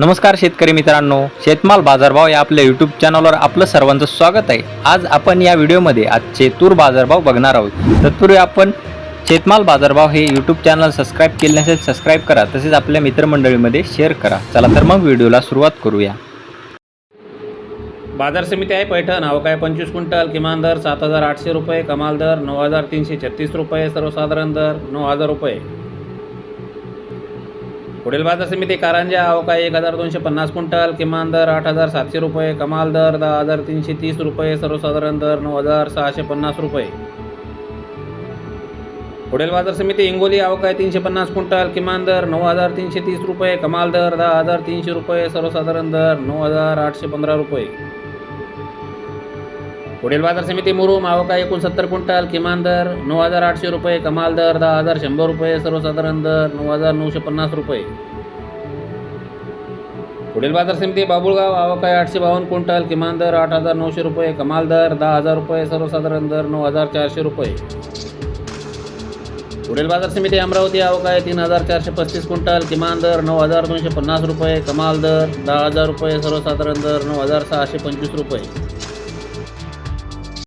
नमस्कार शेतकरी मित्रांनो शेतमाल बाजारभाव या आपल्या यूट्यूब चॅनलवर आपलं सर्वांचं स्वागत आहे. आज आपण या व्हिडिओमध्ये आजचे तूर बाजारभाव बघणार आहोत. तत्पूर्वी आपण शेतमाल बाजारभाव हे यूट्यूब चॅनल सबस्क्राईब केले नसेल सबस्क्राईब करा. तसेच आपल्या मित्रमंडळीमध्ये शेअर करा. चला तर मग व्हिडिओला सुरुवात करूया. बाजार समिती आहे पैठण. अवकाय पंचवीस क्विंटल. किमान दर सात हजार आठशे रुपये. कमाल दर नऊ हजार तीनशे छत्तीस रुपये. सर्वसाधारण दर नऊ हजार रुपये. पुढील बाजार समिती कारंजा अवकाय एक हजार दोनशे पन्नास क्विंटल किमान दर आठ हजार सातशे रुपये कमाल दर दहा हजार तीनशे तीस रुपये सर्वसाधारण दर नऊ हजार सहाशे पन्नास रुपये. पुढील बाजार समिती हिंगोली अवकाय तीनशे पन्नास क्विंटल किमान दर नऊ हजार तीनशे तीस रुपये कमाल दर दहा हजार तीनशे रुपये सर्वसाधारण दर नऊ हजार आठशे पंधरा रुपये. पुढील बाजार समिती मुरुम अवकाय एकोणसत्तर क्विंटल किमान दर नऊ हजार आठशे रुपये कमाल दर दहा हजार शंभर रुपये सर्वसाधारण दर नऊ हजार नऊशे पन्नास रुपये. पुढील बाजार समिती बाबुळगाव अवकाय आठशे बावन्न क्विंटल किमान दर आठ हजार नऊशे रुपये कमाल दर दहा हजार रुपये सर्वसाधारण दर नऊ हजार चारशे रुपये. पुढील बाजार समिती अमरावती अवकाय तीन हजार चारशे पस्तीस क्विंटल किमान दर नऊ हजार दोनशे पन्नास रुपये कमाल दर दहा हजार रुपये सर्वसाधारण दर नऊ हजार सहाशे पंचवीस रुपये.